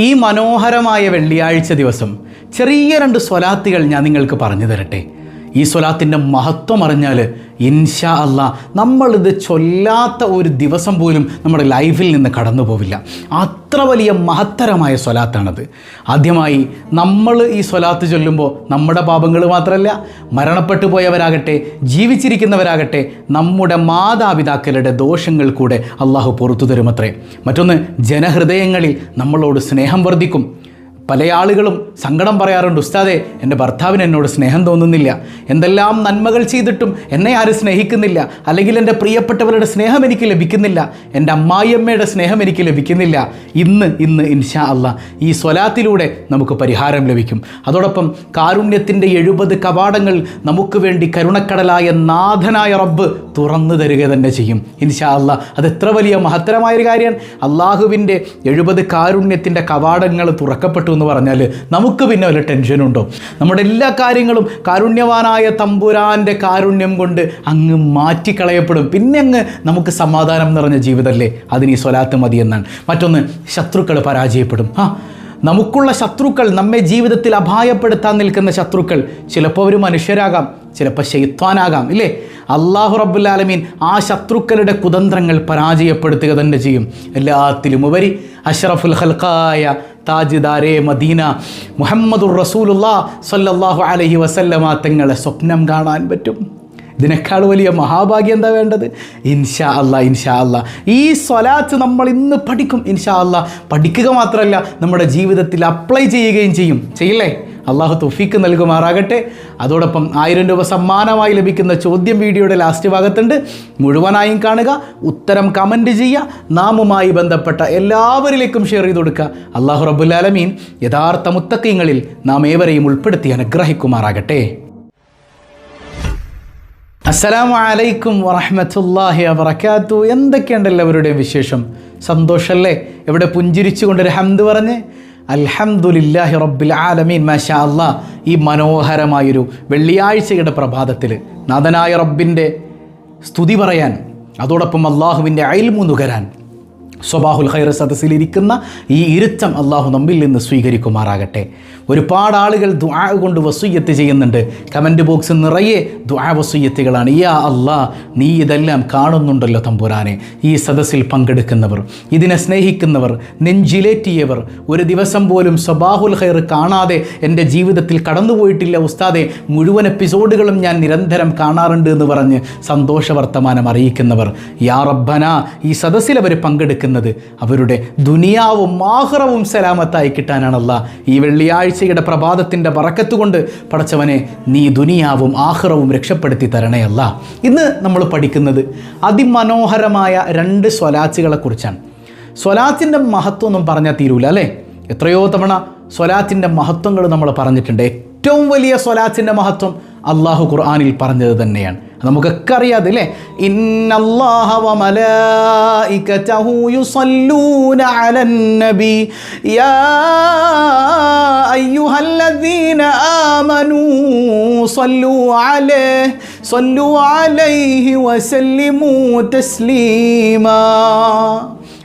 ഈ മനോഹരമായ വെള്ളിയാഴ്ച ദിവസം ചെറിയ രണ്ട് സ്വലാത്തുകൾ ഞാൻ നിങ്ങൾക്ക് പറഞ്ഞു തരട്ടെ. ഈ സ്വലാത്തിന്റെ മഹത്വം അറിഞ്ഞാൽ ഇൻഷാ അല്ല നമ്മളിത് ചൊല്ലാത്ത ഒരു ദിവസം പോലും നമ്മുടെ ലൈഫിൽ നിന്ന് കടന്നു പോവില്ല. അത്ര വലിയ മഹത്തരമായ സ്വലാത്താണത്. ആദ്യമായി നമ്മൾ ഈ സ്വലാത്ത് ചൊല്ലുമ്പോൾ നമ്മുടെ പാപങ്ങൾ മാത്രമല്ല മരണപ്പെട്ടു പോയവരാകട്ടെ ജീവിച്ചിരിക്കുന്നവരാകട്ടെ നമ്മുടെ മാതാപിതാക്കളുടെ ദോഷങ്ങൾ കൂടെ അള്ളാഹു പുറത്തു തരുമത്രേ. മറ്റൊന്ന് ജനഹൃദയങ്ങളിൽ നമ്മളോട് സ്നേഹം വർദ്ധിക്കും. പല ആളുകളും സങ്കടം പറയാറുണ്ട് ഉസ്താദെ എന്റെ ഭർത്താവിന് എന്നോട് സ്നേഹം തോന്നുന്നില്ല. എന്തെല്ലാം നന്മകൾ ചെയ്തിട്ടും എന്നെ ആരും സ്നേഹിക്കുന്നില്ല. അല്ലെങ്കിൽ എന്റെ പ്രിയപ്പെട്ടവരുടെ സ്നേഹം എനിക്ക് ലഭിക്കുന്നില്ല. എന്റെ അമ്മായിയമ്മയുടെ സ്നേഹം എനിക്ക് ലഭിക്കുന്നില്ല. ഇന്ന് ഇന്ന് ഇൻഷാ അല്ല ഈ സ്വലാത്തിലൂടെ നമുക്ക് പരിഹാരം ലഭിക്കും. അതോടൊപ്പം കാരുണ്യത്തിന്റെ എഴുപത് കവാടങ്ങൾ നമുക്ക് വേണ്ടി കരുണക്കടലായ നാഥനായ റബ്ബ് തുറന്നു തരിക തന്നെ ചെയ്യും. ഇൻഷാ അല്ല അത് എത്ര വലിയ മഹത്തരമായൊരു കാര്യമാണ്. അള്ളാഹുവിന്റെ എഴുപത് കാരുണ്യത്തിന്റെ കവാടങ്ങൾ തുറക്കപ്പെട്ടു എന്ന് പറഞ്ഞാൽ നമുക്ക് പിന്നെ വല്ല ടെൻഷനുണ്ടോ നമ്മുടെ എല്ലാ കാര്യങ്ങളും കാരുണ്യവാനായ തമ്പുരാന്റെ കാരുണ്യം കൊണ്ട് അങ്ങ് മാറ്റിക്കളയപ്പെടും. പിന്നെ അങ്ങ് നമുക്ക് സമാധാനം നിറഞ്ഞ ജീവിതമല്ലേ അതിന് ഈ സ്വലാത്ത് മതിയെന്നാണ് മറ്റൊന്ന് ശത്രുക്കൾ പരാജയപ്പെടും. ആ നമുക്കുള്ള ശത്രുക്കൾ നമ്മെ ജീവിതത്തിൽ അപായപ്പെടുത്താൻ നിൽക്കുന്ന ശത്രുക്കൾ ചിലപ്പോൾ ഒരു മനുഷ്യരാകാം ചിലപ്പോൾ ശൈത്വാനാകാം ഇല്ലേ? അള്ളാഹു റബ്ബുല്ലാലമീൻ ആ ശത്രുക്കളുടെ കുതന്ത്രങ്ങൾ പരാജയപ്പെടുത്തുക തന്നെ ചെയ്യും. എല്ലാത്തിലും ഉപരി അഷ്റഫുൽ ഹൽക്കായ താജിദാരെ മദീന മുഹമ്മദുർ റസൂലുള്ള സല്ലല്ലാഹു അലഹി വസല്ലമ തങ്ങളെ സ്വപ്നം കാണാൻ പറ്റും. ഇതിനേക്കാൾ വലിയ മഹാഭാഗ്യം എന്താ വേണ്ടത്? ഇൻഷാ അല്ല ഇൻഷാ അല്ല ഈ സ്വലാത്ത് നമ്മൾ ഇന്ന് പഠിക്കും ഇൻഷാ അല്ല പഠിക്കുക മാത്രമല്ല നമ്മുടെ ജീവിതത്തിൽ അപ്ലൈ ചെയ്യുകയും ചെയ്യും. ചെയ്യില്ലേ? അള്ളാഹു തുഫീക്ക് നൽകുമാറാകട്ടെ. അതോടൊപ്പം ആയിരം രൂപ സമ്മാനമായി ലഭിക്കുന്ന ചോദ്യം വീഡിയോയുടെ ലാസ്റ്റ് ഭാഗത്തുണ്ട്. മുഴുവനായും കാണുക ഉത്തരം കമന്റ് ചെയ്യുക നാമുമായി ബന്ധപ്പെട്ട എല്ലാവരിലേക്കും ഷെയർ ചെയ്ത് കൊടുക്കുക. അള്ളാഹു റബുല്ലാലമീൻ യഥാർത്ഥ മുത്തക്കീങ്ങളിൽ നാം ഏവരെയും ഉൾപ്പെടുത്തി അനുഗ്രഹിക്കുമാറാകട്ടെ. അസ്സലാമു അലൈക്കും വറഹ്മത്തുള്ളാഹി വബറകാത്തു എന്തൊക്കെയുണ്ട് എല്ലാവരുടെയും വിശേഷം? സന്തോഷമല്ലേ എവിടെ പുഞ്ചിരിച്ചുകൊണ്ടൊരു ഹംദ് പറഞ്ഞ്? അൽഹംദുലില്ലാഹി റബ്ബിൽ ആലമീൻ മാഷാ അള്ളാ ഈ മനോഹരമായൊരു വെള്ളിയാഴ്ചയുടെ പ്രഭാതത്തിൽ നാഥനായ റബ്ബിന്റെ സ്തുതി പറയാൻ അതോടൊപ്പം അള്ളാഹുവിന്റെ അയൽമു നുകരാൻ സ്വബാഹുൽ ഖൈർ സദസ്സിലിരിക്കുന്ന ഈ ഇരുത്തം അള്ളാഹു നമ്മിൽ നിന്ന് സ്വീകരിക്കുമാറാകട്ടെ. ഒരുപാട് ആളുകൾ ദുആ കൊണ്ട് വസൂയത്ത് ചെയ്യുന്നുണ്ട്. കമന്റ് ബോക്സ് നിറയെ ദുആ വസുയ്യത്തുകളാണ് യാ അള്ളാ നീ ഇതെല്ലാം കാണുന്നുണ്ടല്ലോ തമ്പുരാനെ. ഈ സദസ്സിൽ പങ്കെടുക്കുന്നവർ ഇതിനെ സ്നേഹിക്കുന്നവർ നെഞ്ചിലേറ്റിയവർ ഒരു ദിവസം പോലും സ്വബാഹുൽ ഖൈർ കാണാതെ എന്റെ ജീവിതത്തിൽ കടന്നുപോയിട്ടില്ല ഉസ്താദെ. മുഴുവൻ എപ്പിസോഡുകളും ഞാൻ നിരന്തരം കാണാറുണ്ട് എന്ന് പറഞ്ഞ് സന്തോഷവർത്തമാനം അറിയിക്കുന്നവർ. യാ റബ്ബന ഈ സദസ്സിൽ അവർ പങ്കെടുക്കുന്നത് അവരുടെ ദുനിയാവും ആഹ്റവും സലാമത്തായി കിട്ടാനാണല്ല ഈ വെള്ളിയാഴ്ചയുടെ പ്രഭാതത്തിന്റെ പറക്കത്തുകൊണ്ട് പടച്ചവനെ നീ ദുനിയാവും ആഹ്റവും രക്ഷപ്പെടുത്തി തരണയല്ല ഇന്ന് നമ്മൾ പഠിക്കുന്നത് അതിമനോഹരമായ രണ്ട് സ്വലാച്ചുകളെ കുറിച്ചാണ്. സ്വലാത്തിന്റെ മഹത്വം ഒന്നും പറഞ്ഞാൽ തീരൂല അല്ലേ? എത്രയോ തവണ സ്വലാത്തിന്റെ മഹത്വങ്ങൾ നമ്മൾ പറഞ്ഞിട്ടുണ്ട്. ഏറ്റവും വലിയ സ്വലാത്തിന്റെ മഹത്വം അള്ളാഹു ഖുർആാനിൽ പറഞ്ഞത് തന്നെയാണ്. നമുക്കൊക്കെ അറിയാതില്ലേ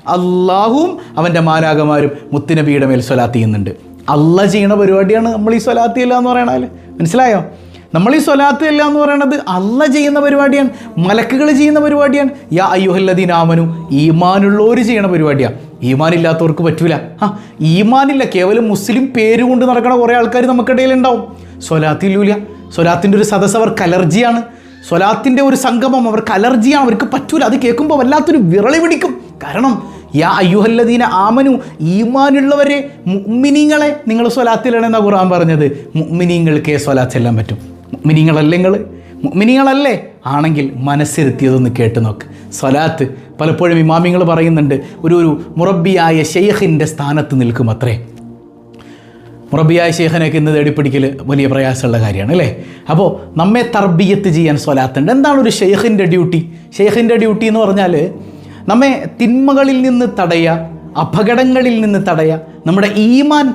അള്ളാഹും അവന്റെ മാലാകമാരും മുത്തുനബിയുടെ മേൽ സ്വലാത്ത് ചെയ്യുന്നുണ്ട്. അള്ള ചെയ്യണ പരിപാടിയാണ് നമ്മൾ ഈ സ്വലാത്തിയില്ല എന്ന് പറയണത് മനസ്സിലായോ? നമ്മൾ ഈ സ്വലാത്ത് ഇല്ല എന്ന് പറയുന്നത് അല്ല ചെയ്യുന്ന പരിപാടിയാണ്. മലക്കുകൾ ചെയ്യുന്ന പരിപാടിയാണ്. യാ അയ്യുഹല്ലദീൻ ആമനു ഈമാനുള്ളവർ ചെയ്യണ പരിപാടിയാണ് ഈമാനില്ലാത്തവർക്ക് പറ്റൂല. ആ ഈമാനില്ല. കേവലം മുസ്ലിം പേര് കൊണ്ട് നടക്കണ കുറേ ആൾക്കാർ നമുക്കിടയിൽ ഉണ്ടാവും. സ്വലാത്തില്ലൂല. സ്വലാത്തിന്റെ ഒരു സദസ്സ് അവർക്ക് അലർജിയാണ്. സ്വലാത്തിന്റെ ഒരു സംഗമം അവർക്ക് അലർജിയാണ്. അവർക്ക് പറ്റൂല. അത് കേൾക്കുമ്പോൾ വല്ലാത്തൊരു വിറളി പിടിക്കും. കാരണം യാ അയ്യുഹല്ലദീന ആമനു ഈമാനുള്ളവരെ മുഅ്മിനീങ്ങളെ നിങ്ങൾ സ്വലാത്തിലാണെന്നാണ് ഖുർആൻ പറഞ്ഞത്. മുഅ്മിനീങ്ങൾക്കേ സ്വലാത്ത് ചെല്ലാൻ പറ്റും. മുഅ്മിനീങ്ങളല്ലേ നിങ്ങൾ മിനിങ്ങളല്ലേ ആണെങ്കിൽ മനസ്സിരുത്തിയതൊന്ന് കേട്ട് നോക്ക്. സ്വലാത്ത് പലപ്പോഴും ഇമാമിങ്ങൾ പറയുന്നുണ്ട് ഒരു ഒരു മുറബിയായ ഷെയ്ഖിന്റെ സ്ഥാനത്ത് നിൽക്കും അത്രേ മുറബിയായ ശേഖനൊക്കെ ഇന്ന് തേടിപ്പിടിക്കൽ വലിയ പ്രയാസമുള്ള കാര്യമാണ് അല്ലേ? അപ്പോൾ നമ്മെ തർബിയത്ത് ചെയ്യാൻ സ്വലാത്തുണ്ട്. എന്താണ് ഒരു ഷെയ്ഖിന്റെ ഡ്യൂട്ടി? ഷെയ്ഖിന്റെ ഡ്യൂട്ടി എന്ന് പറഞ്ഞാൽ നമ്മെ തിന്മകളിൽ നിന്ന് തടയുക അപകടങ്ങളിൽ നിന്ന് തടയുക നമ്മുടെ ഈമാൻ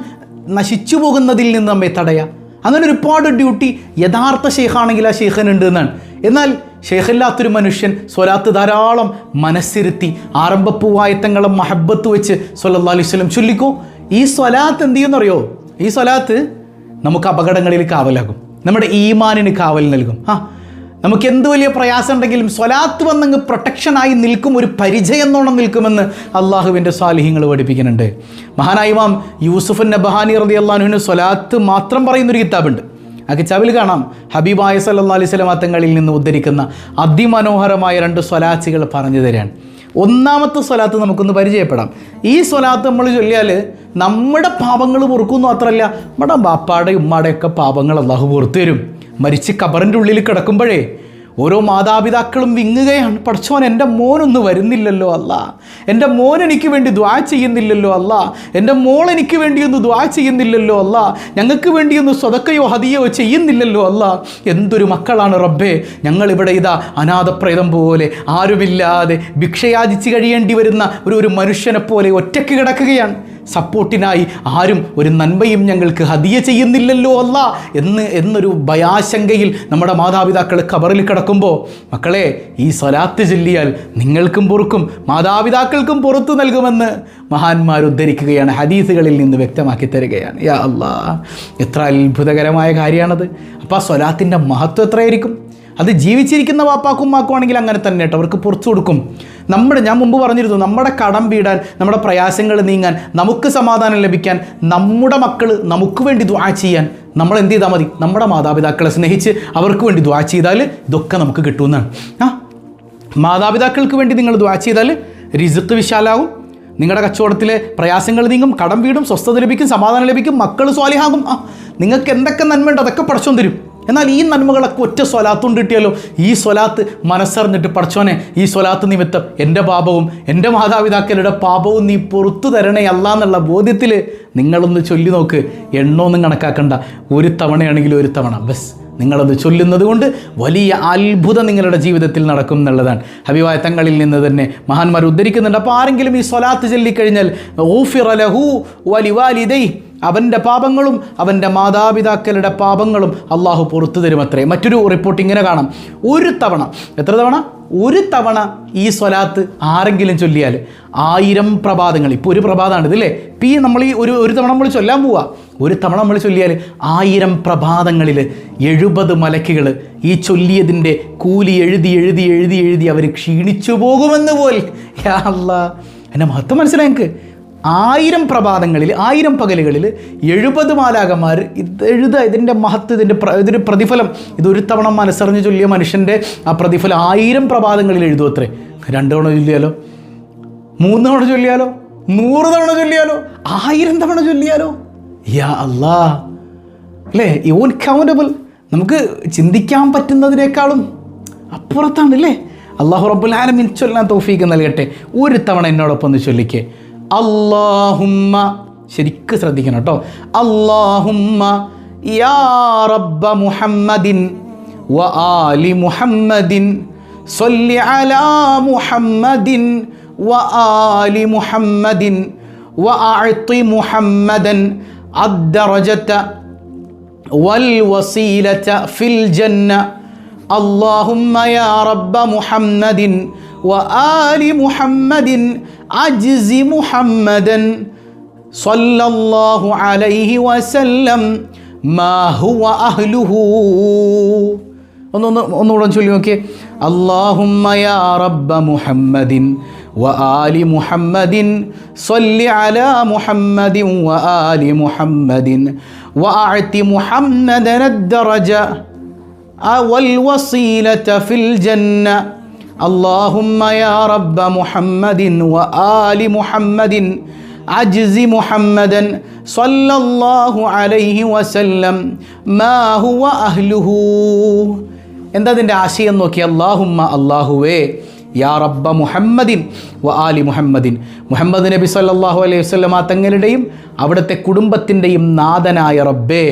നശിച്ചു പോകുന്നതിൽ നിന്ന് നമ്മെ തടയുക. അങ്ങനെ ഒരുപാട് ഡ്യൂട്ടി യഥാർത്ഥ ഷെയ്ഖാണെങ്കിൽ ആ ഷെയ്ഖനുണ്ട് എന്നാണ് എന്നാൽ ഷെയ്ഖില്ലാത്തൊരു മനുഷ്യൻ സ്വലാത്ത് ധാരാളം മനസ്സിരുത്തി ആരംഭപ്പൂവായത്തങ്ങളും മഹബത്ത് വെച്ച് സൊല്ലാ അലൈഹി സ്വലം ചൊല്ലിക്കോ? ഈ സ്വലാത്ത് എന്ത് ചെയ്യുന്നറിയോ ഈ സ്വലാത്ത് നമുക്ക് അപകടങ്ങളിൽ കാവലാകും. നമ്മുടെ ഈമാനിന് കാവൽ നൽകും. ആ നമുക്ക് എന്ത് വലിയ പ്രയാസം ഉണ്ടെങ്കിലും സ്വലാത്ത് വന്നങ്ങ് പ്രൊട്ടക്ഷനായി നിൽക്കും ഒരു പരിചയം എന്നോണം നിൽക്കുമെന്ന് അള്ളാഹുവിന്റെ സ്വാലിഹ്യങ്ങൾ പഠിപ്പിക്കുന്നുണ്ട്. മഹാനായിമാം യൂസുഫ് നബഹാനി റതി അള്ളാഹുവിന് സ്വലാത്ത് മാത്രം പറയുന്നൊരു കിതാബുണ്ട്. ആ കിതാബിൽ കാണാം ഹബീബായ സല്ലാ അലൈഹി സ്വലം തങ്ങളിൽ നിന്ന് ഉദ്ധരിക്കുന്ന അതിമനോഹരമായ രണ്ട് സ്വലാച്ചുകൾ പറഞ്ഞു തരാൻ. ഒന്നാമത്തെ സ്വലാത്ത് നമുക്കൊന്ന് പരിചയപ്പെടാം. ഈ സ്വലാത്ത് നമ്മൾ ചൊല്ലിയാൽ നമ്മുടെ പാപങ്ങൾ പൊറുക്കുന്നു മാത്രമല്ല നമ്മുടെ ബാപ്പാടെ ഉമ്മാടെയൊക്കെ പാപങ്ങൾ അള്ളാഹു പുറത്തു തരും. മരിച്ച് കബറിന്റെ ഉള്ളിൽ കിടക്കുമ്പോഴേ ഓരോ മാതാപിതാക്കളും വിങ്ങുകയാണ്. പഠിച്ചോൻ എന്റെ മോനൊന്ന് വരുന്നില്ലല്ലോ അല്ല. എന്റെ മോൻ എനിക്ക് വേണ്ടി ദ്വാ ചെയ്യുന്നില്ലല്ലോ അല്ല. എന്റെ മോൾ എനിക്ക് വേണ്ടി ദ്വാ ചെയ്യുന്നില്ലല്ലോ അല്ല. ഞങ്ങൾക്ക് വേണ്ടി ഒന്ന് സ്വതക്കയോ ഹതിയോ ചെയ്യുന്നില്ലല്ലോ അല്ല. എന്തൊരു മക്കളാണ് റബ്ബേ. ഞങ്ങളിവിടെ ഇതാ അനാഥപ്രേതം പോലെ ആരുമില്ലാതെ ഭിക്ഷയാചിച്ച് കഴിയേണ്ടി വരുന്ന ഒരു ഒരു മനുഷ്യനെ പോലെ ഒറ്റയ്ക്ക് കിടക്കുകയാണ്. സപ്പോർട്ടിനായി ആരും ഒരു നന്മയും ഞങ്ങൾക്ക് ഹതിയ ചെയ്യുന്നില്ലല്ലോ അല്ല എന്ന് എന്നൊരു ഭയാശങ്കയിൽ നമ്മുടെ മാതാപിതാക്കൾ കബറിൽ കിടക്കുമ്പോൾ മക്കളെ ഈ സ്വലാത്ത് ചൊല്ലിയാൽ നിങ്ങൾക്കും പുറക്കും മാതാപിതാക്കൾക്കും പുറത്തു നൽകുമെന്ന് മഹാന്മാർ ഉദ്ധരിക്കുകയാണ് ഹദീസുകളിൽ നിന്ന് വ്യക്തമാക്കി തരികയാണ്. യാ അല്ലാ എത്ര അത്ഭുതകരമായ കാര്യമാണത്. അപ്പോൾ ആ സ്വലാത്തിന്റെ മഹത്വം എത്രയായിരിക്കും? അത് ജീവിച്ചിരിക്കുന്ന വാപ്പാക്കും മാക്കുവാണെങ്കിൽ അങ്ങനെ തന്നെ കേട്ടോ അവർക്ക് പുറത്തു കൊടുക്കും. നമ്മുടെ ഞാൻ മുമ്പ് പറഞ്ഞിരുന്നു നമ്മുടെ കടം വീടാൻ നമ്മുടെ പ്രയാസങ്ങൾ നീങ്ങാൻ നമുക്ക് സമാധാനം ലഭിക്കാൻ നമ്മുടെ മക്കൾ നമുക്ക് വേണ്ടി ദ്വാ ചെയ്യാൻ നമ്മൾ എന്ത് ചെയ്താൽ മതി? നമ്മുടെ മാതാപിതാക്കളെ സ്നേഹിച്ച് അവർക്ക് വേണ്ടി ദ്വാ ചെയ്താൽ ഇതൊക്കെ നമുക്ക് കിട്ടുമെന്നാണ്. ആ മാതാപിതാക്കൾക്ക് വേണ്ടി നിങ്ങൾ ദ്വാ ചെയ്താൽ റിസുക്ക് വിശാലാവും നിങ്ങളുടെ കച്ചവടത്തിലെ പ്രയാസങ്ങൾ നീങ്ങും കടം വീടും സ്വസ്ഥത ലഭിക്കും സമാധാനം ലഭിക്കും മക്കൾ സ്വാലിഹാകും. ആ നിങ്ങൾക്ക് എന്തൊക്കെ നന്മയുണ്ട് അതൊക്കെ പഠിച്ചോൻ തരും എന്നാൽ ഈ നന്മകളൊക്കെ ഒറ്റ സ്വലാത്തുകൊണ്ട് കിട്ടിയാലോ ഈ സ്വലാത്ത് മനസ്സറിഞ്ഞിട്ട് പഠിച്ചോനെ ഈ സ്വലാത്ത് നിമിത്തം എന്റെ പാപവും എന്റെ മാതാപിതാക്കളുടെ പാപവും നീ പുറത്തു തരണേ അല്ല എന്നുള്ള ബോധ്യത്തിൽ നിങ്ങളൊന്ന് ചൊല്ലി നോക്ക്. എണ്ണമൊന്നും കണക്കാക്കണ്ട. ഒരു തവണയാണെങ്കിലും ഒരു തവണ. ബസ്. നിങ്ങളത് ചൊല്ലുന്നത് കൊണ്ട് വലിയ അത്ഭുതം നിങ്ങളുടെ ജീവിതത്തിൽ നടക്കും എന്നുള്ളതാണ്. അഭിവായ തങ്ങളിൽ നിന്ന് തന്നെ മഹാന്മാർ ഉദ്ധരിക്കുന്നുണ്ട്. അപ്പോൾ ആരെങ്കിലും ഈ സ്വലാത്ത് ചൊല്ലിക്കഴിഞ്ഞാൽ ഓഫിറലഹു വലിവാലിദൈ അവന്റെ പാപങ്ങളും അവന്റെ മാതാപിതാക്കളുടെ പാപങ്ങളും അള്ളാഹു പുറത്തു തരുമത്രേ. മറ്റൊരു റിപ്പോർട്ട് ഇങ്ങനെ കാണാം. ഒരു തവണ എത്ര തവണ? ഒരു തവണ ഈ സ്വലാത്ത് ആരെങ്കിലും ചൊല്ലിയാൽ ആയിരം പ്രഭാതങ്ങൾ. ഇപ്പോൾ ഒരു പ്രഭാതമാണ് ഇതില്ലേ പി നമ്മൾ ഈ ഒരു ഒരു തവണ നമ്മൾ ചൊല്ലാൻ പോവുക ഒരു തവണ നമ്മൾ ചൊല്ലിയാൽ ആയിരം പ്രഭാതങ്ങളിൽ എഴുപത് മലക്കുകൾ ഈ ചൊല്ലിയതിന്റെ കൂലി എഴുതി എഴുതി എഴുതി എഴുതി അവർ ക്ഷീണിച്ചു പോകുമെന്ന് പോൽ. അല്ലാ. എന്റെ മഹത്വം മനസ്സിലായി ആയിരം പ്രഭാതങ്ങളിൽ ആയിരം പകലുകളിൽ എഴുപത് മാലാകന്മാർ ഇത് എഴുത ഇതിന്റെ മഹത്വം ഇതിന്റെ പ്ര ഇതിന്റെ പ്രതിഫലം. ഇതൊരു തവണ മനസ്സറിഞ്ഞ് ചൊല്ലിയ മനുഷ്യന്റെ ആ പ്രതിഫലം ആയിരം പ്രഭാതങ്ങളിൽ എഴുതും അത്രേ രണ്ട് തവണ ചൊല്ലിയാലോ? മൂന്ന് തവണ ചൊല്ലിയാലോ? നൂറ് തവണ ചൊല്ലിയാലോ? ആയിരം തവണ ചൊല്ലിയാലോ? യാ അല്ലാ അല്ലേ? ഓൻ കൗണ്ടബിൾ നമുക്ക് ചിന്തിക്കാൻ പറ്റുന്നതിനേക്കാളും അപ്പുറത്താണ് അല്ലേ അള്ളാഹു റബ്ബുൽ ആലമിൻ ചൊല്ലാൻ തോഫീക്ക് നൽകട്ടെ. ഒരു തവണ എന്നോടൊപ്പം ഒന്ന് ചൊല്ലിക്കേ. അള്ളാഹുമ്മ ശരിക്ക് ശ്രദ്ധിക്കണം കേട്ടോ അള്ളാഹുമ്മ യാ റബ്ബ മുഹമ്മദിൻ വ ആലി മുഹമ്മദിൻ صل على محمد وآل محمد وأعط محمدا الدرجة والوسيلة في الجنة اللهم يا رب محمد وآل محمد أجز محمدا صلى الله عليه وسلم ما هو أهله ഒന്ന് ഒന്ന് ഒന്നുകൂടെ ചൊല്ലി നോക്കിയേ അള്ളാഹുമ്മ യാ റബ്ബ മുഹമ്മദിൻ വ ആലി മുഹമ്മദിൻ സ്വല്ലി അലാ മുഹമ്മദിൻ വ ആലി മുഹമ്മദിൻ വ അഅതി മുഹമ്മദന الدرجة والوصيلة في الجنة اللهم يا رب محمد وآل محمد عجز محمدا صلى الله عليه وسلم ما هو أهله എന്താ അതിൻ്റെ ആശയം നോക്കി അള്ളാഹുമ്മ അള്ളാഹുവേ യാ റബ്ബ മുഹമ്മദിൻ വ ആലി മുഹമ്മദിൻ മുഹമ്മദ് നബി സല്ലല്ലാഹു അലൈഹി വസല്ലമ തങ്ങളുടെയും അവിടുത്തെ കുടുംബത്തിൻ്റെയും നാഥനായ റബ്ബേ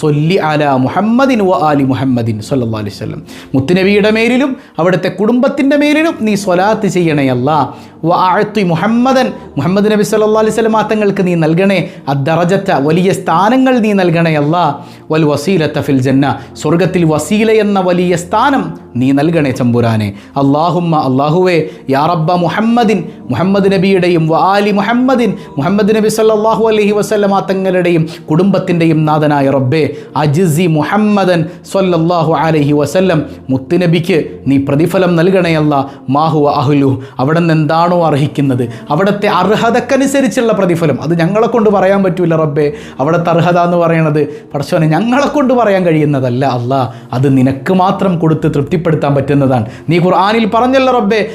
സൊല്ലി അല മുഹമ്മദിൻ വ ആലി മുഹമ്മദിൻ സൊല്ലാ അലൈഹി വസല്ലം. മുത്തുനബിയുടെ മേലിലും അവിടുത്തെ കുടുംബത്തിന്റെ മേലിലും നീ സ്വലാത്ത് ചെയ്യണേ അല്ല. വ ആഴ്ത്തി മുഹമ്മദൻ. മുഹമ്മദ് നബി സല്ലാ അലൈഹി സ്വലം തങ്ങൾക്ക് നീ നൽകണേ. അദ്ദറജത്ത വലിയ സ്ഥാനങ്ങൾ നീ നൽകണേ അല്ല. വൽ വസീലത്ത ഫിൽ ജന്ന. സ്വർഗത്തിൽ വസീല എന്ന വലിയ സ്ഥാനം നീ നൽകണേ ചമ്പുരാനെ. അള്ളാഹുമ്മ അള്ളാഹുവേ യാ റബ്ബ മുഹമ്മദിൻ. മുഹമ്മദ് നബിയുടെയും വ ആലി മുഹമ്മദിൻ. മുഹമ്മദ് നബി സല്ലാഹു അലഹി വസല്ലമ തങ്ങളുടെയും കുടുംബത്തിന്റെയും നാഥനായ റബ്ബേ അജിസി മുഹമ്മദൻ സൊല്ലാഹു അലഹി വസല്ലം. മുത്തുനബിക്ക് നീ പ്രതിഫലം നൽകണയല്ല മാഹു അഹ്ലു. അവിടെ നിന്ന് എന്താണോ അർഹിക്കുന്നത്. അവിടുത്തെ അർഹതക്കനുസരിച്ചുള്ള പ്രതിഫലം. അത് ഞങ്ങളെ കൊണ്ട് പറയാൻ പറ്റൂല റബ്ബേ. അവിടുത്തെ അർഹത എന്ന് പറയണത് പടച്ചോനെ ഞങ്ങളെ കൊണ്ട് പറയാൻ കഴിയുന്നതല്ല അല്ല. അത് നിനക്ക് മാത്രം കൊടുത്ത് തൃപ്തിപ്പെടുത്താൻ പറ്റുന്നതാണ്. നീ ഖുർആാനിൽ പറഞ്ഞല്ലോ റബ്ബേ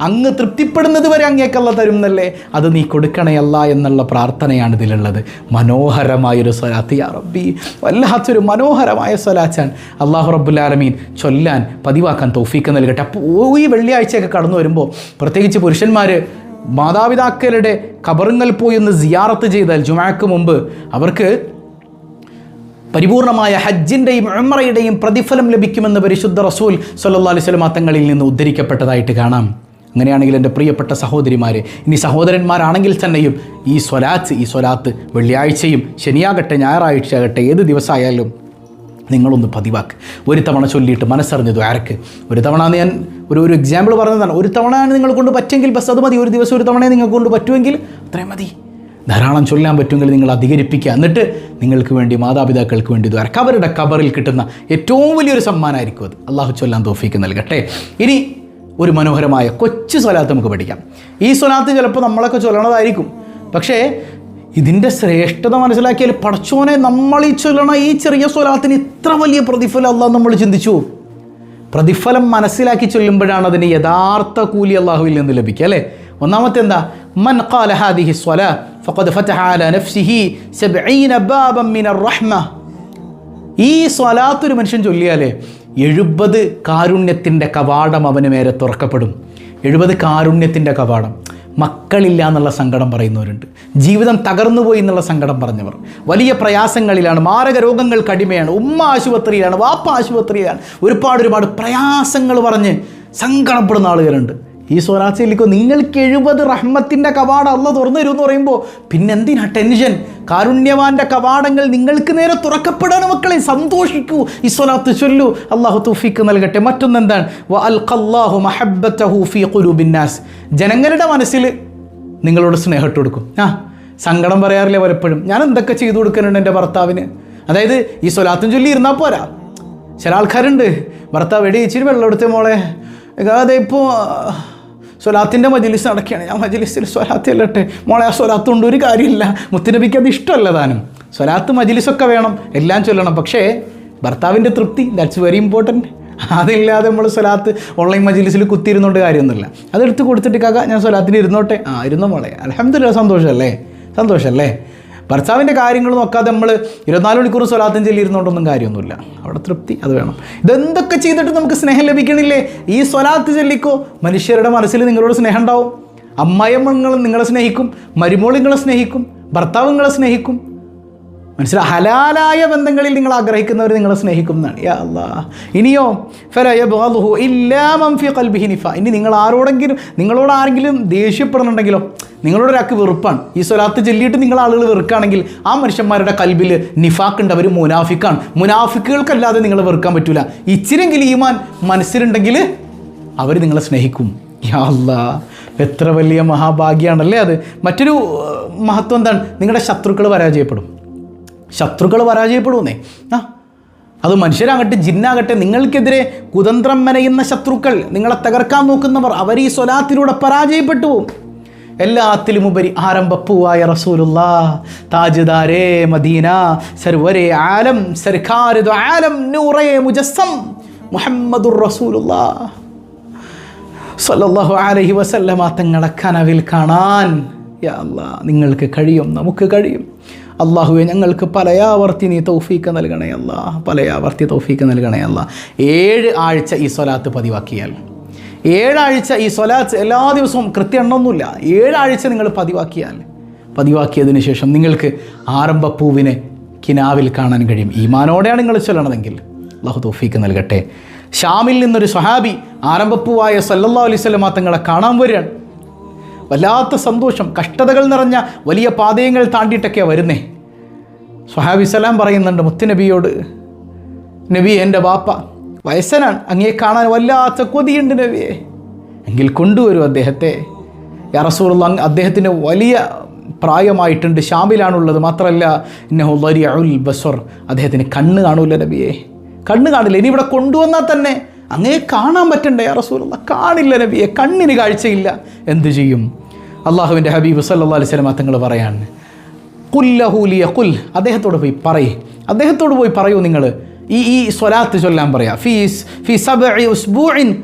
അങ്ങ് തൃപ്തിപ്പെടുന്നത് വരെ അങ്ങേക്കല്ല തരുന്നല്ലേ? അത് നീ കൊടുക്കണയല്ല എന്നുള്ള പ്രാർത്ഥനയാണ് ഇതിലുള്ളത്. മനോഹരമായൊരു സ്വലാത്ത്. യാ റബ്ബി വല്ലാത്തൊരു മനോഹരമായ സ്വലാച്ചാൻ അള്ളാഹു റബ്ബുലാലമീൻ ചൊല്ലാൻ പതിവാക്കാൻ തൗഫീക്ക് നൽകട്ടെ. അപ്പോൾ ഈ വെള്ളിയാഴ്ചയൊക്കെ കടന്നു വരുമ്പോൾ പ്രത്യേകിച്ച് പുരുഷന്മാർ മാതാപിതാക്കളുടെ കബറുങ്ങൽ പോയി ഒന്ന് സിയാറത്ത് ചെയ്താൽ ജുമാക്ക് മുമ്പ് അവർക്ക് പരിപൂർണമായ ഹജ്ജിന്റെയും എമ്മറയുടെയും പ്രതിഫലം ലഭിക്കുമെന്ന് പരിശുദ്ധ റസൂൽ സല്ലാ അലൈഹി തങ്ങളിൽ നിന്ന് ഉദ്ധരിക്കപ്പെട്ടതായിട്ട് കാണാം. അങ്ങനെയാണെങ്കിൽ എന്റെ പ്രിയപ്പെട്ട സഹോദരിമാരെ ഇനി സഹോദരന്മാരാണെങ്കിൽ തന്നെയും ഈ സ്വലാത്ത് ഈ സ്വലാത്ത് വെള്ളിയാഴ്ചയും ശനിയാകട്ടെ ഞായറാഴ്ച ആകട്ടെ ഏത് ദിവസമായാലും നിങ്ങളൊന്ന് പതിവാക്ക്. ഒരു തവണ ചൊല്ലിയിട്ട് മനസ്സറിഞ്ഞത് ആർക്ക് ഒരു തവണ ഞാൻ ഒരു ഒരു എക്സാമ്പിൾ പറഞ്ഞതാണ്. ഒരു തവണയാണ് നിങ്ങൾ കൊണ്ട് പറ്റുമെങ്കിൽ ബസ് അത് മതി. ഒരു ദിവസം ഒരു തവണ നിങ്ങൾക്ക് കൊണ്ട് പറ്റുമെങ്കിൽ അത്രയും മതി. ധാരാളം ചൊല്ലാൻ പറ്റുമെങ്കിൽ നിങ്ങൾ അധികരിപ്പിക്കുക. എന്നിട്ട് നിങ്ങൾക്ക് വേണ്ടി മാതാപിതാക്കൾക്ക് വേണ്ടി ദ്വാരക്ക്. അവരുടെ കബറിൽ കിട്ടുന്ന ഏറ്റവും വലിയൊരു സമ്മാനമായിരിക്കും അത്. അള്ളാഹു ചൊല്ലാൻ തോഫിക്ക് നൽകട്ടെ. ഇനി ഒരു മനോഹരമായ കൊച്ചു സ്വലാത്ത് നമുക്ക് പഠിക്കാം. ഈ സ്വലാത്ത് ചിലപ്പോൾ നമ്മളൊക്കെ ചൊല്ലണതായിരിക്കും. പക്ഷേ ഇതിന്റെ ശ്രേഷ്ഠത മനസ്സിലാക്കിയാൽ പടച്ചോനെ നമ്മൾ ഈ ചൊല്ലണ ഈ ചെറിയ സ്വലാത്തിന് ഇത്ര വലിയ പ്രതിഫലം അല്ല നമ്മൾ ചിന്തിച്ചു. പ്രതിഫലം മനസ്സിലാക്കി ചൊല്ലുമ്പോഴാണ് അതിന് യഥാർത്ഥ കൂലി അള്ളാഹുവിൽ നിന്ന് ലഭിക്കുക അല്ലേ? ഒന്നാമത്തെ എന്താ? മൻ ഖാല ഹാദിഹി സ്വല ഫഖദ് ഫതഹ നഫ്സിഹി സബ്ഈന ബാബൻ മിനർ റഹ്മ. ഈ സ്വലാത്ത് ഒരു മനുഷ്യൻ ചൊല്ലിയാലേ എഴുപത് കാരുണ്യത്തിന്റെ കവാടം അവന് നേരെ തുറക്കപ്പെടും. എഴുപത് കാരുണ്യത്തിന്റെ കവാടം. മക്കളില്ല എന്നുള്ള സങ്കടം പറയുന്നവരുണ്ട്. ജീവിതം തകർന്നുപോയി എന്നുള്ള സങ്കടം പറഞ്ഞവർ. വലിയ പ്രയാസങ്ങളിലാണ് മാരക രോഗങ്ങൾക്ക് അടിമയാണ് ഉമ്മ ആശുപത്രിയിലാണ് വാപ്പ ആശുപത്രിയിലാണ്. ഒരുപാട് ഒരുപാട് പ്രയാസങ്ങൾ പറഞ്ഞ് സങ്കടപ്പെടുന്ന ആളുകളുണ്ട്. ഈ സ്വരാച്ചയിലേക്കോ നിങ്ങൾക്ക് എഴുപത് റഹ്മത്തിന്റെ കവാടം അല്ല തുറന്നു തരും എന്ന് പറയുമ്പോൾ പിന്നെന്തിനാ ടെൻഷൻ? കാരുണ്യവാന്റെ കവാടങ്ങൾ നിങ്ങൾക്ക് നേരെ തുറക്കപ്പെടാണ് മക്കളെ സന്തോഷിക്കൂ. സ്വലാത്ത് ചൊല്ലു. അള്ളാഹു തൗഫീക്ക് നൽകട്ടെ. മറ്റൊന്നെന്താണ്? ജനങ്ങളുടെ മനസ്സിൽ നിങ്ങളോട് സ്നേഹം കൊടുക്കും. ആ സങ്കടം പറയാറില്ല പലപ്പോഴും? ഞാൻ എന്തൊക്കെ ചെയ്തു കൊടുക്കുന്നുണ്ട് എന്റെ ഭർത്താവിന്? അതായത് ഈ സ്വലാത്തും ചൊല്ലി ഇരുന്നാൽ പോരാ. ചില ആൾക്കാരുണ്ട്. ഭർത്താവ് എടി ഇച്ചിരി വെള്ളം എടുത്തേ മോളെ. അതെ ഇപ്പോൾ സ്വലാത്തിന്റെ മജിലിസ് നടക്കുകയാണ്. ഞാൻ മജിലിസിൽ സ്വലാത്ത് അല്ലട്ടെ മോളെ ആ സ്വലാത്ത് കൊണ്ട് ഒരു കാര്യമില്ല. മുത്തുനബിക്ക് അത് ഇഷ്ടമല്ല താനും. സ്വലാത്ത് മജിലിസൊക്കെ വേണം. എല്ലാം ചൊല്ലണം. പക്ഷേ ഭർത്താവിന്റെ തൃപ്തി ദാറ്റ്സ് വെരി ഇമ്പോർട്ടന്റ് അതില്ലാതെ നമ്മൾ സ്വലാത്ത് ഓൺലൈൻ മജിലിസിൽ കുത്തിയിരുന്നോണ്ട് കാര്യമൊന്നുമില്ല. അതെടുത്ത് കൊടുത്തിട്ട് കാക്ക ഞാൻ സ്വലാത്തിന് ഇരുന്നോട്ടെ. ആ ഇരുന്നോ മോളെ. അലഹമ്മദില്ല സന്തോഷമല്ലേ സന്തോഷമല്ലേ ഭർത്താവിന്റെ കാര്യങ്ങൾ നോക്കാതെ നമ്മൾ ഇരുപത്തിനാല് മണിക്കൂർ സ്വലാത്തം ചൊല്ലിയിരുന്നോണ്ടൊന്നും കാര്യമൊന്നുമില്ല. അവിടെ തൃപ്തി അത് വേണം. ഇതെന്തൊക്കെ ചെയ്തിട്ട് നമുക്ക് സ്നേഹം ലഭിക്കണില്ലേ? ഈ സ്വലാത്ത് ചൊല്ലിക്കോ മനുഷ്യരുടെ മനസ്സിൽ നിങ്ങളോട് സ്നേഹം ഉണ്ടാവും. അമ്മായിയമ്മങ്ങൾ നിങ്ങളെ സ്നേഹിക്കും മരുമോൾ നിങ്ങളെ സ്നേഹിക്കും ഭർത്താവ് നിങ്ങളെ സ്നേഹിക്കും. മനസ്സിലായി ഹലാലായ ബന്ധങ്ങളിൽ നിങ്ങൾ ആഗ്രഹിക്കുന്നവർ നിങ്ങളെ സ്നേഹിക്കുന്നതാണ്. യാ അല്ലാ ഇനിയോ ഫലഹു ഇല്ലാമംഫി ഫി ഖൽബിഹി നിഫ. ഇനി നിങ്ങൾ ആരോടെങ്കിലും നിങ്ങളോട് ആരെങ്കിലും ദേഷ്യപ്പെടുന്നുണ്ടെങ്കിലോ നിങ്ങളോട് ഒരാൾക്ക് വെറുപ്പാണ്. ഈ സ്വലാത്ത് ചൊല്ലിയിട്ട് നിങ്ങൾ ആളുകൾ വെറുക്കുകയാണെങ്കിൽ ആ മനുഷ്യന്മാരുടെ കൽബിൽ നിഫാക്കുണ്ട്. അവർ മുനാഫിക്കാണ്. മുനാഫിക്കുകൾക്കല്ലാതെ നിങ്ങൾ വെറുക്കാൻ പറ്റൂല. ഇച്ചിരെങ്കിലും ഈമാൻ മനസ്സിലുണ്ടെങ്കിൽ അവർ നിങ്ങളെ സ്നേഹിക്കും. യാ അല്ലാ എത്ര വലിയ മഹാഭാഗ്യമാണല്ലേ അത്. മറ്റൊരു മഹത്വം എന്താണ്? നിങ്ങളുടെ ശത്രുക്കൾ പരാജയപ്പെടും. ശത്രുക്കൾ പരാജയപ്പെടുന്നേ ആ അത് മനുഷ്യരാകട്ടെ ജിന്നാകട്ടെ നിങ്ങൾക്കെതിരെ കുതന്ത്രം മെനയുന്ന ശത്രുക്കൾ നിങ്ങളെ തകർക്കാൻ നോക്കുന്നവർ അവർ ഈ സ്വലാത്തിലൂടെ പരാജയപ്പെട്ടു പോകും. എല്ലാത്തിലും ഉപരി ആരംഭപ്പൂവായ റസൂലുള്ള താജ്ദാരേ മദീന സർവരേ ആലം സർക്കാർ ആലം നൂറേ മുജസ്സം മുഹമ്മദുർ റസൂലുള്ള. സല്ലല്ലാഹു അലൈഹി വസല്ലമ തങ്ങളെ കനവിൽ കാണാൻ യാ അല്ലാ നിങ്ങൾക്ക് കഴിയും നമുക്ക് കഴിയും. അള്ളാഹുവെ ഞങ്ങൾക്ക് പലയാവർത്തി നീ തൗഫീക്ക് നൽകണേ അല്ല. പലയാവർത്തി തൗഫീക്ക് നൽകണേ അല്ല. ഏഴ് ആഴ്ച ഈ സ്വലാത്ത് പതിവാക്കിയാൽ. ഏഴാഴ്ച ഈ സ്വലാത്ത് എല്ലാ ദിവസവും കൃത്യ എണ്ണമൊന്നുമില്ല. ഏഴാഴ്ച നിങ്ങൾ പതിവാക്കിയാൽ. പതിവാക്കിയതിന് ശേഷം നിങ്ങൾക്ക് ആരംഭപ്പൂവിനെ കിനാവിൽ കാണാൻ കഴിയും. ഈമാനോടെയാണ് നിങ്ങൾ ചൊല്ലണതെങ്കിൽ അള്ളാഹു തൗഫീക്ക് നൽകട്ടെ. ഷാമിൽ നിന്നൊരു സ്വഹാബി ആരംഭപ്പൂവായ സല്ലല്ലാ അലൈഹി തങ്ങളെ കാണാൻ വരികയാണ്. വല്ലാത്ത സന്തോഷം കഷ്ടതകൾ നിറഞ്ഞ വലിയ പാതയങ്ങൾ താണ്ടിയിട്ടൊക്കെയാണ് വരുന്നേ. സുഹാബി സലാം പറയുന്നുണ്ട് മുത്തുനബിയോട് നബി എന്റെ ബാപ്പ വയസ്സനാണ് അങ്ങേ കാണാൻ വല്ലാത്ത കൊതിയുണ്ട് നബിയെ. എങ്കിൽ കൊണ്ടുവരും അദ്ദേഹത്തെ. യാ റസൂലുള്ള അങ്ങ് അദ്ദേഹത്തിന് വലിയ പ്രായമായിട്ടുണ്ട് ഷാമിലാണുള്ളത്. മാത്രമല്ല ഇന്നഹുല്ലരി ബസർ അദ്ദേഹത്തിന് കണ്ണ് കാണൂല നബിയെ. കണ്ണ് കാണില്ല ഇനി ഇവിടെ കൊണ്ടുവന്നാൽ തന്നെ അങ്ങേ കാണാൻ പറ്റണ്ടേ റസൂലുള്ള? കാണില്ല നബിയെ കണ്ണിന് കാഴ്ചയില്ല. എന്തു ചെയ്യും? അള്ളാഹുവിന്റെ ഹബീബ് സല്ലാ അലൈഹി വസല്ലം തങ്ങൾ പറയാണ് കുല്ലഹൂലിയ കുൽ അദ്ദേഹത്തോട് പോയി പറയേ. അദ്ദേഹത്തോട് പോയി പറയൂ നിങ്ങൾ ഈ ഈ സ്വലാത്ത് ചൊല്ലാൻ പറയാം. ഫീസ് സബഇ ഉസ്ബൂഇൻ.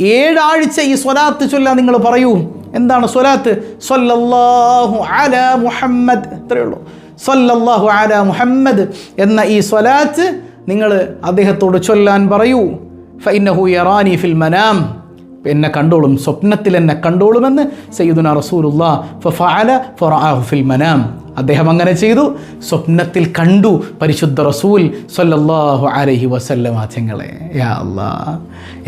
ഏഴാഴ്ച ഈ സ്വലാത്ത് ചൊല്ലാൻ നിങ്ങൾ പറയൂ. എന്താണ് സ്വലാത്ത്? സല്ലല്ലാഹു അല മുഹമ്മദ്. ഇത്രയേ ഉള്ളൂ. സല്ലല്ലാഹു അല മുഹമ്മദ് എന്ന ഈ സ്വലാത്ത് നിങ്ങൾ അദ്ദേഹത്തോട് ചൊല്ലാൻ പറയൂ. ഫൈനഹു യറാനി ഫിൽ മനാം എന്നെ കണ്ടോളും സ്വപ്നത്തിൽ എന്നെ കണ്ടോളുമെന്ന് സയ്യിദുന റസൂലുള്ള. ഫഫഅല ഫറഅഹു ഫിൽ മനാം. അദ്ദേഹം അങ്ങനെ ചെയ്തു. സ്വപ്നത്തിൽ കണ്ടു പരിശുദ്ധ റസൂൽ സൊല്ലാഹു അലൈഹി വസല്ലമ തങ്ങളെ യാ അല്ലാ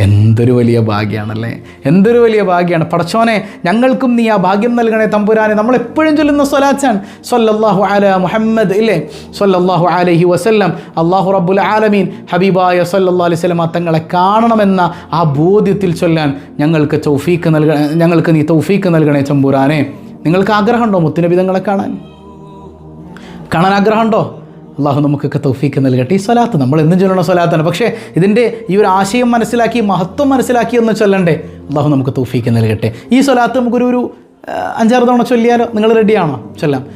എന്തൊരു വലിയ ഭാഗ്യമാണല്ലേ എന്തൊരു വലിയ ഭാഗ്യമാണ് പടച്ചോനെ ഞങ്ങൾക്കും നീ ആ ഭാഗ്യം നൽകണേ തമ്പുരാനെ. നമ്മൾ എപ്പോഴും ചൊല്ലുന്ന സ്വലാച്ചാൻ സൊല്ലാഹു അല മുഹമ്മദ് ഇല്ലേ? സൊല്ലാഹു അലഹി വസല്ലം. അള്ളാഹു റബ്ബുൽ ആലമീൻ. ഹബീബായ സൊല്ലാ അലൈഹി വസല്ലമ തങ്ങളെ കാണണമെന്ന ആ ബോധ്യത്തിൽ ചൊല്ലാൻ ഞങ്ങൾക്ക് തൗഫീക്ക് നൽകണേ ഞങ്ങൾക്ക് നീ തൗഫീക്ക് നൽകണേ തമ്പുരാനെ. നിങ്ങൾക്ക് ആഗ്രഹമുണ്ടോ മുത്തുനബി തങ്ങളെ കാണാൻ? കാണാൻ ആഗ്രഹമുണ്ടോ അള്ളാഹു നമുക്കൊക്കെ തൗഫീക്ക് നൽകട്ടെ. ഈ സ്വലാത്ത് നമ്മൾ എന്നും ചൊല്ലണ സ്വലാത്താണ്. പക്ഷേ ഇതിന്റെ ഈ ഒരു ആശയം മനസ്സിലാക്കി മഹത്വം മനസ്സിലാക്കി എന്ന് ചൊല്ലണ്ടേ? അള്ളാഹു നമുക്ക് തൗഫീക്ക് നൽകട്ടെ. ഈ സ്വലാത്ത് നമുക്കൊരു ഒരു അഞ്ചാറ് തവണ ചൊല്ലിയാലോ? നിങ്ങൾ റെഡിയാണോ ചൊല്ലാം.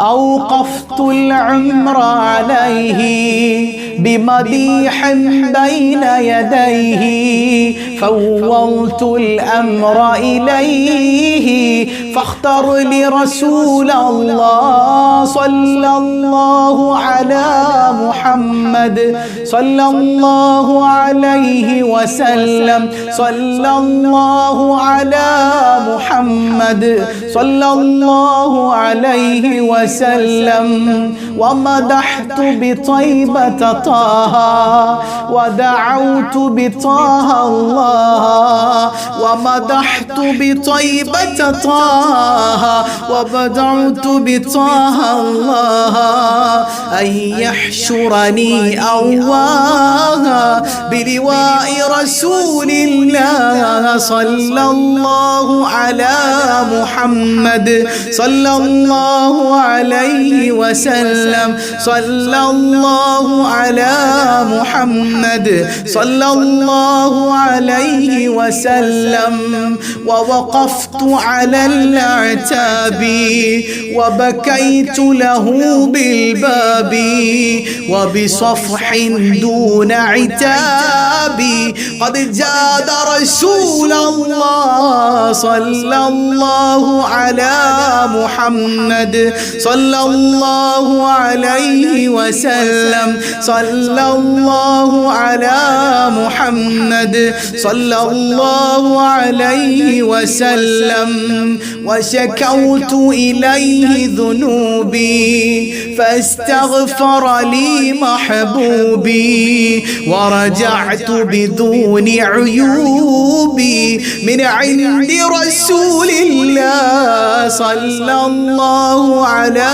أوقفت العمر عليه بمديح بين يديه فوضت الأمر إليه فاختر لي رسول الله صلى الله على محمد. صلى الله عليه وسلم. صلى الله على محمد. صلى الله عليه وسلم. ومدحت بطيبة طه ودعوت بطه الله. ومدحت بطيبة طه وبدعت بطه الله. أن يحشرني أواها بلواء رسول الله صلى الله على محمد صلى الله عليه وسلم صلى الله على محمد صلى الله عليه وسلم. ووقفت على الأعتاب وبكيت له بالباب وبصفح دون عتاب. قد جاد رسول الله صلى الله على محمد. صلى الله عليه وسلم. صلى الله على محمد. صلى الله عليه وسلم. وشكوت إليه ذنوبي فاستغفر لي محبوبي ورجعت بدون عيوبي من عند رسول الله صلى الله على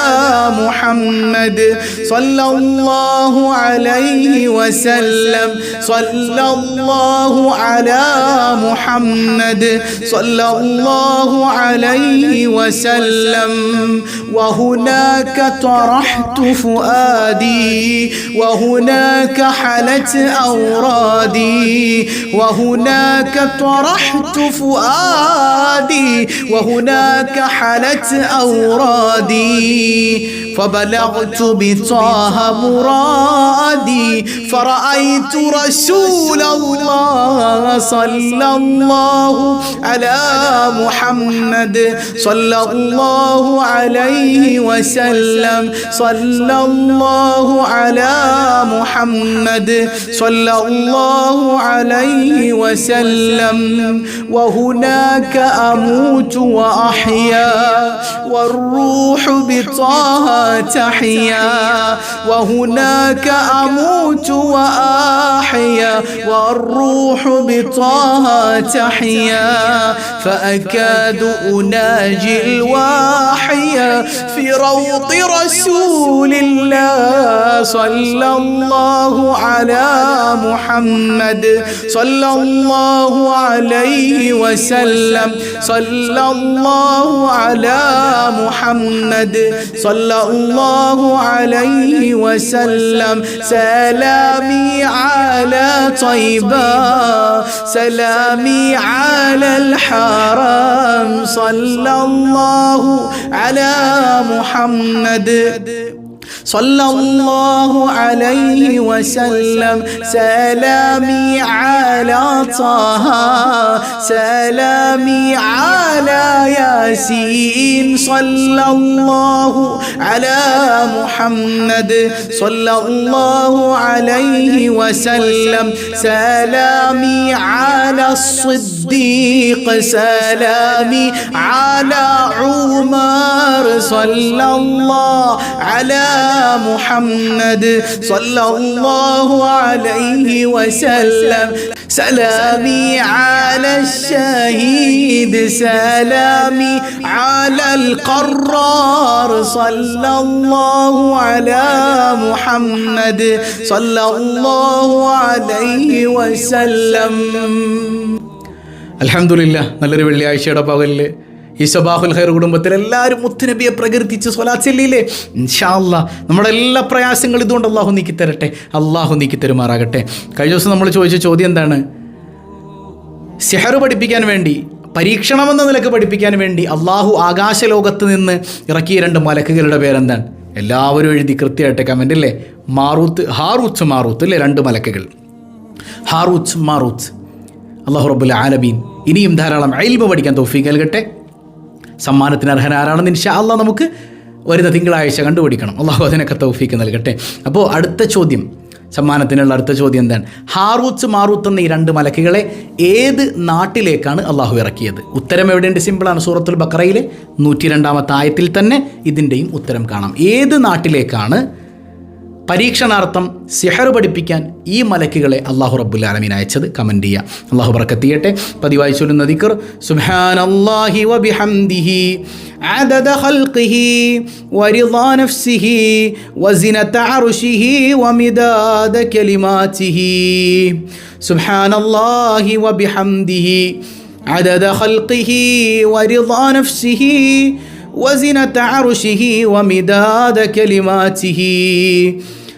محمد صلى الله عليه وسلم صلى الله على محمد صلى الله عليه وسلم. وهناك طرحت فؤادي. وهناك حلت أورادي وهناك طرحت فؤادي. وهناك حلت أورادي فبلغت بطه مرادي. فرأيت رسول الله صلى الله على محمد. صلى الله عليه وسلم. صلى الله على محمد صلى الله عليه وسلم. وهناك أموت وأحيا والروح بطه تحيا. وهناك أموت وأحيا والروح بطه تحيا. فأكاد أناجي الواحي في روض رسول الله صلى الله على محمد. صلى الله عليه وسلم. صلى الله على محمد. صلى الله عليه وسلم. سلامي على طيبة. سلامي على الحرام. صلى الله على محمد. صلى الله عليه وسلم. سلامي على طه. سلامي على ياسين. صلى الله على محمد. صلى الله عليه وسلم. سلامي على الصديق. سلامي على عمر. صلى الله على മുഹമ്മദ് സല്ലല്ലാഹു അലൈഹി വസല്ലം. സലാമി അല ഷഹീദ് സലാമി അലൽ ഖറാർ സല്ലല്ലാഹു അലാ മുഹമ്മദ് സല്ലല്ലാഹു അലൈഹി വസല്ലം. അലഹമുല്ല നല്ലൊരു വെള്ളിയാഴ്ചയുടെ പകലിൽ ഈ സബാഹുൽ ഖൈർ കുടുംബത്തിൽ എല്ലാവരും മുത്തുനബിയെ പ്രകീർത്തിച്ച് സ്വലാത്ത് ചെല്ലിയില്ലേ? ഇൻഷാല്ല നമ്മുടെ എല്ലാ പ്രയാസങ്ങളും ഇതുകൊണ്ട് അള്ളാഹു നീക്കി തരട്ടെ. അള്ളാഹു നീക്കി തരുമാറാകട്ടെ. കഴിഞ്ഞ ദിവസം നമ്മൾ ചോദിച്ച ചോദ്യം എന്താണ്? സെഹർ പഠിപ്പിക്കാൻ വേണ്ടി പരീക്ഷണമെന്ന നിലയ്ക്ക് പഠിപ്പിക്കാൻ വേണ്ടി അള്ളാഹു ആകാശലോകത്ത് നിന്ന് ഇറക്കിയ രണ്ട് മലക്കുകളുടെ പേരെന്താണ്? എല്ലാവരും എഴുതി കൃത്യമായിട്ട് കമന്റ് അല്ലേ മാറൂത്ത് ഹാറൂത്ത് മാറൂത്ത് അല്ലേ രണ്ട് മലക്കുകൾ. ഹാറൂത്ത് മാറൂത്ത്. അള്ളാഹു റബുല്ല ആലമീൻ. ഇനിയും ധാരാളം അയൽബ് പഠിക്കാൻ തോഫീക്ക് നൽകട്ടെ. സമ്മാനത്തിന് അർഹനാരാണെന്ന് ഇൻഷാ നമുക്ക് വരുന്ന തിങ്കളാഴ്ച കണ്ടുപിടിക്കണം. അള്ളാഹു അതിനൊക്കെ തൗഫീക്ക് നൽകട്ടെ. അപ്പോൾ അടുത്ത ചോദ്യം സമ്മാനത്തിനുള്ള അടുത്ത ചോദ്യം എന്താണ്? ഹാറൂത്ത് മാറൂത്ത് എന്ന ഈ രണ്ട് മലക്കുകളെ ഏത് നാട്ടിലേക്കാണ് അള്ളാഹു ഇറക്കിയത്? ഉത്തരം എവിടെയുണ്ട്? സിമ്പിളാണ് സൂറത്തുൽ ബക്കറയിലെ നൂറ്റി രണ്ടാമത്തെ ആയത്തിൽ തന്നെ ഇതിന്റെയും ഉത്തരം കാണാം. ഏത് നാട്ടിലേക്കാണ് പരീക്ഷണാർത്ഥം സിഹർ പഠിപ്പിക്കാൻ ഈ മലക്കുകളെ അള്ളാഹു റബ്ബുൽ ആലമീൻ അയച്ചത് കമൻറ്റ് ചെയ്യുക അള്ളാഹു ബറക്കത്തിയട്ടെ പതിവായി ചൊല്ലുന്ന ദിക്കർ സുബ്ഹാനല്ലാഹി വബിഹംദിഹി عدد خلقه ورضا نفسه وزنة عرشه ومداد كلماته سبحان الله وبحمده عدد خلقه ورضا نفسه وزنة عرشه ومداد كلماته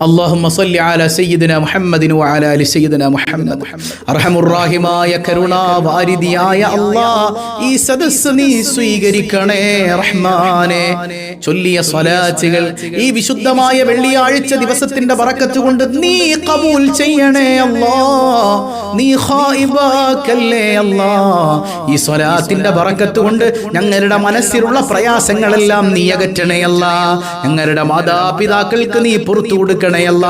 അള്ളാഹുമ്മ സല്ലി അല സയ്യിദിന വ അലാ അലി സയ്യിദിന മുഹമ്മദ്. അർഹമുർ അർഹമുറാഹിമായ കരുണാവാരിതിയായ അല്ലാഹ് ഈ സദസ്സ് നീ സ്വീകരിക്കണേ റഹ്മാനേ. ചൊല്ലിയ സ്വലാത്തുകൾ ഈ വിശുദ്ധമായ വെള്ളിയാഴ്ച ദിവസത്തിന്റെ പറക്കത്ത് കൊണ്ട് നീ കബൂൽ ചെയ്യണേ അല്ലാഹ് നീ ഖായിബാക്കല്ലേ അല്ലാഹ് ഈ സ്വലാത്തിന്റെ പറക്കത്ത് കൊണ്ട് ഞങ്ങളുടെ മനസ്സിലുള്ള പ്രയാസങ്ങളെല്ലാം നീ അകറ്റണേ അല്ലാഹ് ഞങ്ങളുടെ മാതാപിതാക്കൾക്ക് നീ പുറത്തു കൊടുക്കണം അല്ല.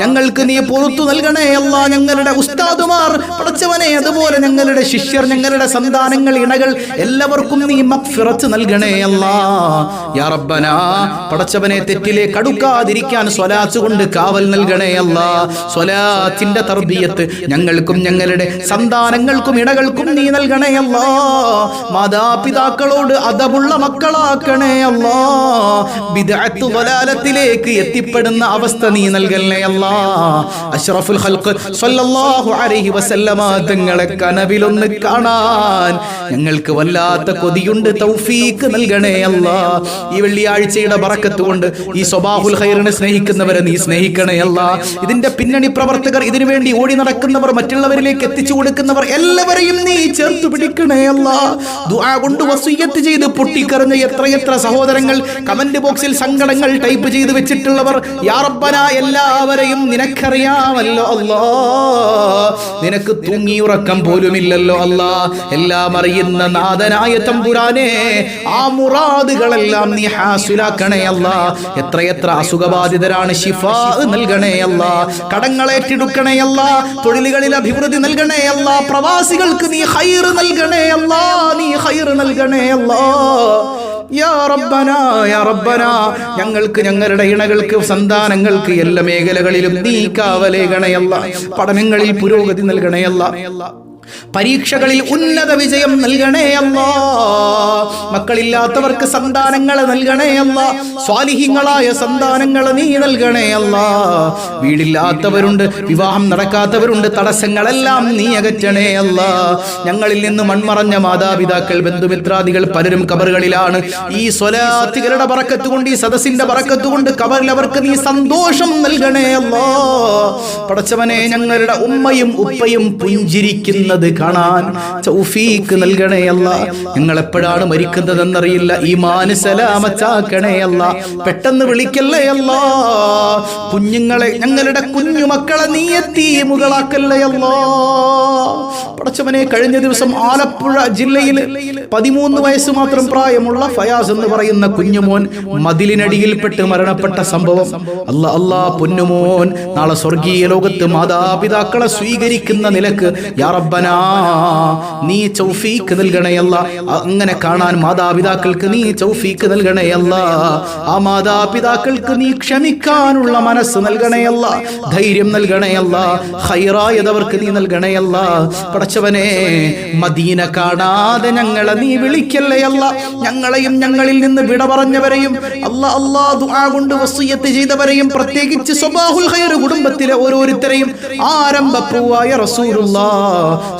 ഞങ്ങൾക്ക് നീ പുറത്തു നൽകണേ അല്ല. ഞങ്ങളുടെ ഉസ്താദുമാർ പഠിച്ചവനെ അതുപോലെ ഞങ്ങളുടെ ശിഷ്യർ ഞങ്ങളുടെ സന്താനങ്ങൾ ഇണകൾ എല്ലാവർക്കും നീ മക്ഫിറത്ത് നൽകണേ അല്ല. യാ റബ്ബന പടച്ചവനെ തെറ്റിലേ കടുക്കാതിരിക്കാൻ സ്വലാത്ത് കൊണ്ട് കാവൽ നൽകണേ അല്ല. സ്വലാത്തിന്റെ തർബീയത്ത് ഞങ്ങൾക്കും ഞങ്ങളുടെ സന്താനങ്ങൾക്കും ഇണകൾക്കും നീ നൽകണേ അല്ല. മാതാപിതാക്കളോട് അതമുള്ള മക്കളാക്കണേ അല്ല. ബിദഅത്ത് വലാലത്തിലേക്ക് എത്തിപ്പെടുന്ന അവസ്ഥ നീ നൽകല്ലേ അല്ലാ. അഷ്റഫുൽ ഖൽഖ് സ്വല്ലല്ലാഹു അലൈഹി വസല്ലമ തങ്ങളെ കനവിലൊന്ന് കാണാൻ. ഞങ്ങൾക്ക് വല്ലാത്ത കൊതിയുണ്ട്. തൗഫീക്ക് നൽകണേ അല്ലാ. ഈ വെള്ളിയാഴ്ചയുടെ ബറക്കത്ത് കൊണ്ട് ഈ സ്വബാഹുൽ ഖൈറിനെ സ്നേഹിക്കുന്നവരെ നീ സ്നേഹിക്കണേ അല്ലാ. ഇതിന്റെ പിന്നണി പ്രവർത്തകർ ഇതിനു വേണ്ടി ഓടി നടക്കുന്നവർ മറ്റുള്ളവരിലേക്ക് എത്തിച്ചു കൊടുക്കുന്നവർ എല്ലാവരെയും നീ ചേർത്ത് പിടിക്കണേ അല്ലാ. ദുആ കൊണ്ട് വസൂയത്ത് ചെയ്ത് പൊട്ടിക്കറിഞ്ഞ എത്രയെത്ര സഹോദരങ്ങൾ കമന്റ് ബോക്സിൽ സങ്കടങ്ങൾ ടൈപ്പ് ചെയ്ത് വെച്ചിട്ടുള്ളവർ യാ റബ്ബന എല്ലാവരെയും നിനക്കറിയാമല്ലോ അല്ലോ നിനക്ക് തൂങ്ങിയുറക്കം പോലുമില്ലല്ലോ അല്ലാ എല്ലാം അറിയുന്ന നാഥനായ തമ്പുരാനെ ആ മുറാദുകളെല്ലാം നീ ഹാസുലാക്കണേ അല്ല എത്രയെത്ര അസുഖബാധിതരാണ് ഷിഫ നൽകണേ അല്ല കടങ്ങളേറ്റെടുക്കണേ അല്ല തൊഴിലുകളിൽ അഭിവൃദ്ധി നൽകണേ അല്ല പ്രവാസികൾക്ക് നീ ഹൈർ നൽകണേ അല്ല നീ ഹൈർ നൽകണേ അല്ലാ ഞങ്ങൾക്ക് ഞങ്ങളുടെ ഇണകൾക്ക് സന്താനങ്ങൾക്ക് എല്ലാ മേഖലകളിലും നീ കാവലേകണയല്ല പഠനങ്ങളിൽ പുരോഗതി നൽകണയല്ല. പരീക്ഷകളിൽ ഉന്നത വിജയം നൽകണേ അല്ല. മക്കളില്ലാത്തവർക്ക് സന്താനങ്ങൾ നൽകണേ അല്ല. സ്വാലിഹിങ്ങളായ സന്താനങ്ങൾ നീ നൽകണേ അല്ല. വീടില്ലാത്തവരുണ്ട് വിവാഹം നടക്കാത്തവരുണ്ട് തടസ്സങ്ങളെല്ലാം നീ അകറ്റണേ അല്ല. ഞങ്ങളിൽ നിന്ന് മൺമറഞ്ഞ മാതാപിതാക്കൾ ബന്ധുമിത്രാദികൾ പലരും കബറുകളിലാണ്. ഈ സ്വലാത്തികളുടെ പറക്കത്ത് കൊണ്ട് ഈ സദസ്സിന്റെ പറക്കത്ത് കൊണ്ട് കബറിൽ അവർക്ക് നീ സന്തോഷം നൽകണേ അല്ലോ. പടച്ചവനെ ഞങ്ങളുടെ ഉമ്മയും ഉപ്പയും പുഞ്ചിരിക്കുന്നത് കാണാൻ ചൗഫീക്ക് നൽകണേ അല്ല. ഞങ്ങൾ എപ്പോഴാണ് മരിക്കുന്നതെന്നറിയില്ല ഈ അല്ല. പെട്ടെന്ന് വിളിക്കല്ലേ അല്ല. കുഞ്ഞുങ്ങളെ ഞങ്ങളുടെ കുഞ്ഞു മക്കളെ നീ എത്തി മുകളാക്കല്ലേ അല്ലോ. പടച്ചവനെ കഴിഞ്ഞ ദിവസം ആലപ്പുഴ ജില്ലയിൽ പതിമൂന്ന് വയസ്സ് മാത്രം പ്രായമുള്ള ഫയാസ് എന്ന് പറയുന്ന കുഞ്ഞുമോൻ മതിലിനടിയിൽപ്പെട്ട് മരണപ്പെട്ട സംഭവം. അല്ല അല്ലാ പൊന്നുമോൻ നാളെ സ്വർഗീയ ലോകത്ത് മാതാപിതാക്കളെ സ്വീകരിക്കുന്ന നിലയ്ക്ക് യാ റബ്ബനാ നീ ചൗഫീക്ക് നൽകണയല്ല. അങ്ങനെ കാണാൻ മാതാപിതാക്കൾക്ക് നീ ചൗഫീക്ക് നൽകണയല്ല. ആ മാതാപിതാക്കൾക്ക് നീ ക്ഷമിക്കാനുള്ള മനസ്സ് നൽകണയല്ല. ധൈര്യം നൽകണയല്ല. ഹൈറായതവർക്ക് നീ നൽകണയല്ല. പടച്ചവനെ മദീന കാണാതെ ഞങ്ങളെ നീ വിളിക്കല്ലയല്ല. ഞങ്ങളെയും ഞങ്ങളിൽ നിന്ന് വിട പറഞ്ഞവരെയും അല്ല അല്ലാ ദുആ കൊണ്ട് വസിയത്ത് ചെയ്തവരെയും പ്രത്യേകിച്ച് സ്വബാഹുൽ ഖൈർ കുടുംബത്തിലെ ഓരോരുത്തരെയും ആരംഭപ്പൂവായ റസൂലുള്ളാ.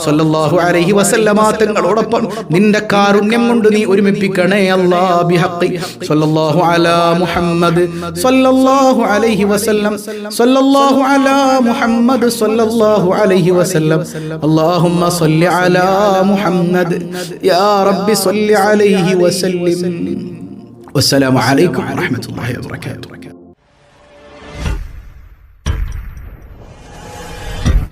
സ്വല്ലല്ലാഹു അലൈഹി വസല്ലമ തങ്ങളോടൊപ്പം നിന്റെ കാരുണ്യം കൊണ്ട് നീ ഒരുമിപ്പിക്കണേ അല്ലാ ബിഹഖി സ്വല്ലല്ലാഹു അലാ മുഹമ്മദ് സ്വല്ലല്ലാഹു അലൈഹി വസല്ലം സ്വല്ലല്ലാഹു അലാ മുഹമ്മദ് സ്വല്ലല്ലാഹു അലൈഹി വസല്ലം اللهم صل على محمد يا رب صل عليه وسلم والسلام عليكم ورحمة الله وبركاته